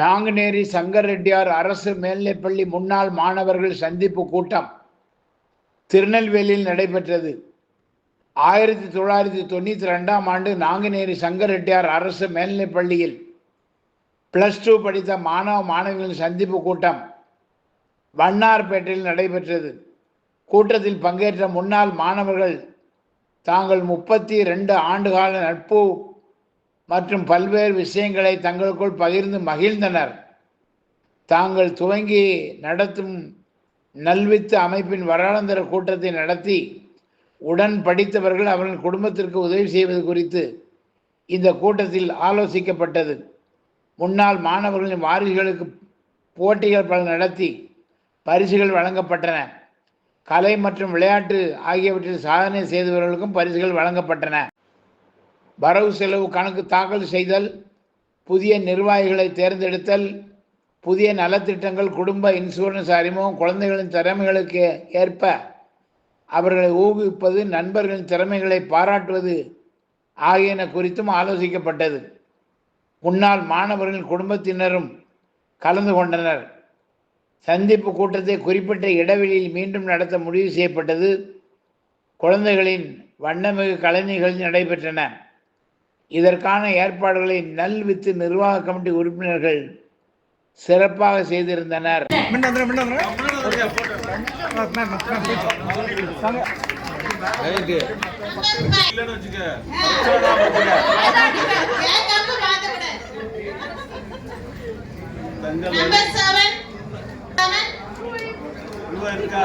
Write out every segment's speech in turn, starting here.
நாங்குநேரி சங்கர் ரெட்டியார் அரசு மேல்நிலைப்பள்ளி முன்னாள் மாணவர்கள் சந்திப்பு கூட்டம் திருநெல்வேலியில் நடைபெற்றது. ஆயிரத்தி தொள்ளாயிரத்தி தொண்ணூற்றி ரெண்டாம் ஆண்டு நாங்குநேரி சங்கர் ரெட்டியார் அரசு மேல்நிலைப்பள்ளியில் ப்ளஸ் டூ படித்த மாணவ மாணவிகளின் சந்திப்பு கூட்டம் வண்ணார்பேட்டையில் நடைபெற்றது. கூட்டத்தில் பங்கேற்ற முன்னாள் மாணவர்கள் தாங்கள் முப்பத்தி ரெண்டு ஆண்டுகால நட்பு மற்றும் பல்வேறு விஷயங்களை தங்களுக்குள் பகிர்ந்து மகிழ்ந்தனர். தாங்கள் துவங்கி நடத்தும் நல்வித்து அமைப்பின் வருடாந்திர கூட்டத்தை நடத்தி உடன் படித்தவர்கள் அவர்கள் குடும்பத்திற்கு உதவி செய்வது குறித்து இந்த கூட்டத்தில் ஆலோசிக்கப்பட்டது. முன்னாள் மாணவர்களின் வாரிசுகளுக்கு போட்டிகள் பல நடத்தி பரிசுகள் வழங்கப்பட்டன. கலை மற்றும் விளையாட்டு ஆகியவற்றில் சாதனை செய்தவர்களுக்கும் பரிசுகள் வழங்கப்பட்டன. வரவு செலவு கணக்கு தாக்கல் செய்தல் புதிய நிர்வாகிகளை தேர்ந்தெடுத்தல் புதிய நலத்திட்டங்கள் குடும்ப இன்சூரன்ஸ் அறிமுகம் குழந்தைகளின் திறமைகளுக்கு ஏற்ப அவர்களை ஊக்குவிப்பது நண்பர்களின் திறமைகளை பாராட்டுவது ஆகியன குறித்தும் ஆலோசிக்கப்பட்டது. முன்னாள் மாணவர்களின் குடும்பத்தினரும் கலந்து கொண்டனர். சந்திப்பு கூட்டத்தை குறிப்பிட்ட இடைவெளியில் மீண்டும் நடத்த முடிவு செய்யப்பட்டது. குழந்தைகளின் வண்ணமிகு கலை நிகழ்ச்சி நடைபெற்றன. இதற்கான ஏற்பாடுகளை நல்வித்து நிர்வாக கமிட்டி உறுப்பினர்கள் சிறப்பாக செய்திருந்தனர். இருக்கா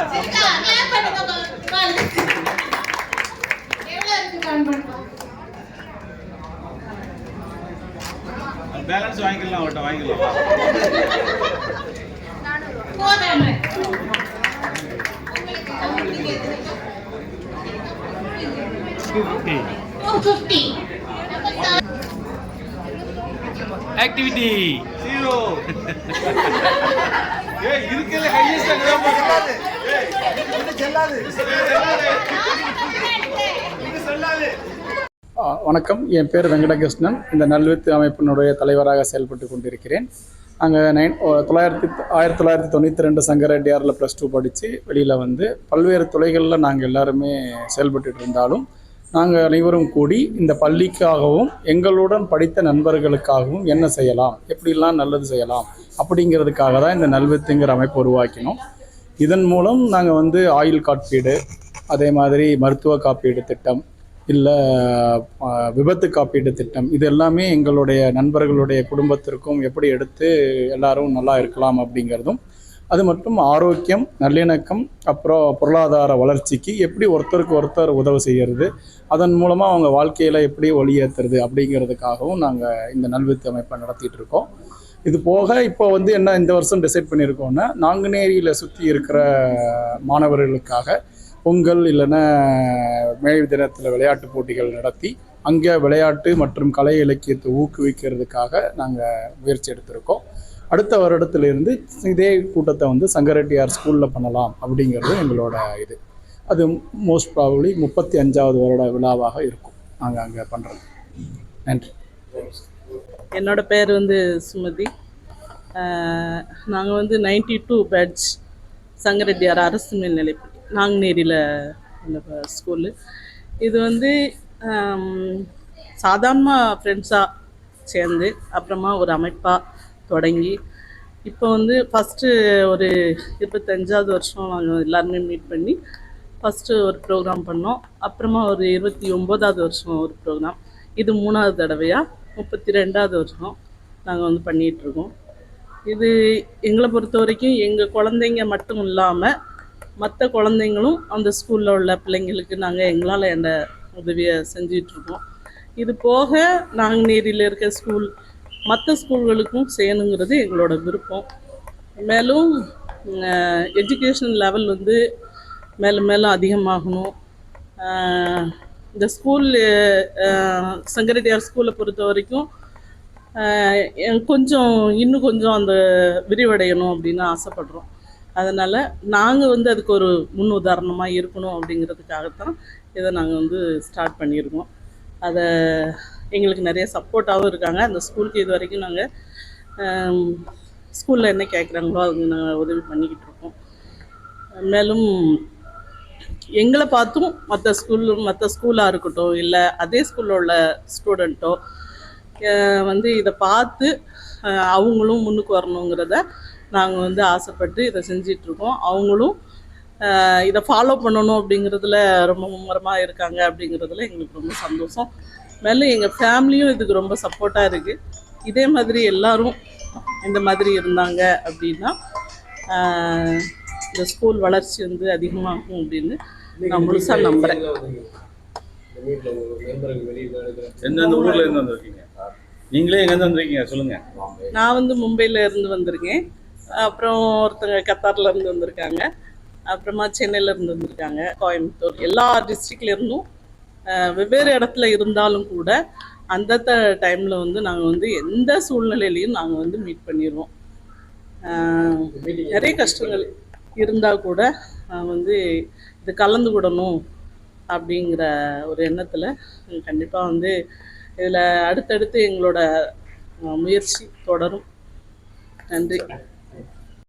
பேலன்ஸ் வாங்கிக்கலாம் அவட்ட வாங்கிக்கலாம். ஆக்டிவிட்டி ஜீரோ ஏய் இருக்கல தான் போறது ஏய். செல்லாது. வணக்கம். என் பேர் வெங்கடகிருஷ்ணன். இந்த நல்வித்து அமைப்பினுடைய தலைவராக செயல்பட்டு கொண்டிருக்கிறேன். அங்கே நைன் தொள்ளாயிரத்தி ஆயிரத்தி தொள்ளாயிரத்தி தொண்ணூற்றி ரெண்டு சங்கரெட்டியாரில் ப்ளஸ் டூ படித்து வெளியில் வந்து பல்வேறு துறைகளில் நாங்கள் எல்லாருமே செயல்பட்டு இருந்தாலும் நாங்கள் அனைவரும் கூடி இந்த பள்ளிக்காகவும் எங்களுடன் படித்த நண்பர்களுக்காகவும் என்ன செய்யலாம் எப்படிலாம் நல்லது செய்யலாம் அப்படிங்கிறதுக்காக தான் இந்த நல்வித்துங்கிற அமைப்பு உருவாக்கினோம். இதன் மூலம் நாங்கள் வந்து ஆயுள் காப்பீடு அதே மாதிரி மருத்துவ காப்பீடு திட்டம் இல்லை விபத்து காப்பீடு திட்டம். இது எல்லாமே எங்களுடைய நண்பர்களுடைய குடும்பத்திற்கும் எப்படி எடுத்து எல்லாரும் நல்லா இருக்கலாம் அப்படிங்கிறதும் அது மட்டும் ஆரோக்கியம் நல்லிணக்கம் அப்புறம் பொருளாதார வளர்ச்சிக்கு எப்படி ஒருத்தருக்கு ஒருத்தர் உதவு செய்கிறது அதன் மூலமாக அவங்க வாழ்க்கையில் எப்படி ஒளியேற்றுறது அப்படிங்கிறதுக்காகவும் நாங்கள் இந்த நல்வித்து அமைப்பை நடத்திட்டு இருக்கோம். இது போக இப்போ வந்து என்ன இந்த வருஷம் டிசைட் பண்ணியிருக்கோம்னா நாங்குநேரியில் சுற்றி இருக்கிற மாணவர்களுக்காக பொங்கல் இல்லைன்னா மே தினத்தில் விளையாட்டு போட்டிகள் நடத்தி அங்கே விளையாட்டு மற்றும் கலை இலக்கியத்தை ஊக்குவிக்கிறதுக்காக நாங்கள் முயற்சி எடுத்திருக்கோம். அடுத்த வருடத்திலிருந்து இதே கூட்டத்தை வந்து சங்கரெட்டியார் ஸ்கூலில் பண்ணலாம் அப்படிங்கிறது எங்களோட இது. அது மோஸ்ட் ப்ராபப்ளி முப்பத்தி அஞ்சாவது வருட விழாவாக இருக்கும். நாங்கள் அங்கே பண்ணுறது நன்றி. என்னோட பேர் வந்து சுமதி. நாங்கள் வந்து நைன்டி டூ பேட்ச் சங்கரெட்டியார் அரசு மேல்நிலை நாங்குநேரியில் அந்த ஸ்கூலு இது வந்து சாதாரண ஃப்ரெண்ட்ஸாக சேர்ந்து அப்புறமா ஒரு அமைப்பாக தொடங்கி இப்போ வந்து ஃபஸ்ட்டு ஒரு இருபத்தஞ்சாவது வருஷம் நாங்கள் எல்லாருமே மீட் பண்ணி ஃபஸ்ட்டு ஒரு ப்ரோக்ராம் பண்ணோம். அப்புறமா ஒரு இருபத்தி ஒம்போதாவது வருஷம் ஒரு ப்ரோக்ராம் இது மூணாவது தடவையாக முப்பத்தி ரெண்டாவது வருஷம் நாங்கள் வந்து பண்ணிகிட்ருக்கோம் இது எங்களை பொறுத்த வரைக்கும் எங்கள் குழந்தைங்க மட்டும் இல்லாமல் மற்ற குழந்தைங்களும் அந்த ஸ்கூலில் உள்ள பிள்ளைங்களுக்கு நாங்கள் எங்களால் எந்த உதவியை செஞ்சிகிட்ருக்கோம் இது போக நாங்குநேரியில் இருக்க ஸ்கூல் மற்ற ஸ்கூல்களுக்கும் செய்யணுங்கிறது எங்களோட விருப்பம். மேலும் எஜுகேஷன் லெவல் வந்து மேலும் மேலும் அதிகமாகணும். இந்த ஸ்கூல் சங்கரடியார் ஸ்கூலை பொறுத்த வரைக்கும் கொஞ்சம் இன்னும் கொஞ்சம் அந்த விரிவடையணும் அப்படின்னு ஆசைப்படுறோம். அதனால் நாங்கள் வந்து அதுக்கு ஒரு முன் உதாரணமாக இருக்கணும் அப்படிங்கிறதுக்காகத்தான் இதை நாங்கள் வந்து ஸ்டார்ட் பண்ணியிருக்கோம். அதை எங்களுக்கு நிறைய சப்போர்ட்டாகவும் இருக்காங்க. அந்த ஸ்கூலுக்கு இது வரைக்கும் நாங்கள் ஸ்கூலில் என்ன கேட்குறாங்களோ அது நாங்கள் உதவி பண்ணிக்கிட்டு இருக்கோம். மேலும் எங்களை பார்த்தும் மற்ற ஸ்கூல் மற்ற ஸ்கூலாக இருக்கட்டும் இல்லை அதே ஸ்கூலில் உள்ள ஸ்டூடெண்ட்டோ வந்து இதை பார்த்து அவங்களும் முன்னுக்கு வரணுங்கிறத நாங்கள் வந்து ஆசைப்பட்டு இதை செஞ்சிட்ருக்கோம். அவங்களும் இதை ஃபாலோ பண்ணணும் அப்படிங்கிறதுல ரொம்ப மும்முரமாக இருக்காங்க அப்படிங்கிறதுல எங்களுக்கு ரொம்ப சந்தோஷம். மேலும் எங்கள் ஃபேமிலியும் இதுக்கு ரொம்ப சப்போர்ட்டாக இருக்குது இதே மாதிரி எல்லாரும் இந்த மாதிரி இருந்தாங்க அப்படின்னா இந்த ஸ்கூல் வளர்ச்சி வந்து அதிகமாகும் அப்படின்னு நான் முழுசாக நம்புகிறேன் எந்தெந்த ஊர்ல இருந்து வந்திருக்கீங்க? நீங்களே எங்க இருந்து வந்திருக்கீங்க? சொல்லுங்க. நான் வந்து மும்பையில் இருந்து வந்திருக்கேன். அப்புறம் ஒருத்தங்க கத்தாரில் இருந்து வந்திருக்காங்க. அப்புறமா சென்னையில இருந்து வந்திருக்காங்க. கோயம்புத்தூர். எல்லா டிஸ்ட்ரிக்ட்லேருந்தும் வெவ்வேறு இடத்துல இருந்தாலும் கூட அந்தந்த டைமில் வந்து நாங்கள் வந்து எந்த சூழ்நிலையிலையும் நாங்கள் வந்து மீட் பண்ணிடுவோம் நிறைய கஷ்டங்கள் இருந்தால் கூட நான் வந்து இது கலந்து விடணும் அப்படிங்கிற ஒரு எண்ணத்தில் கண்டிப்பாக வந்து இதில் அடுத்தடுத்து எங்களோட முயற்சி தொடரும். நன்றி.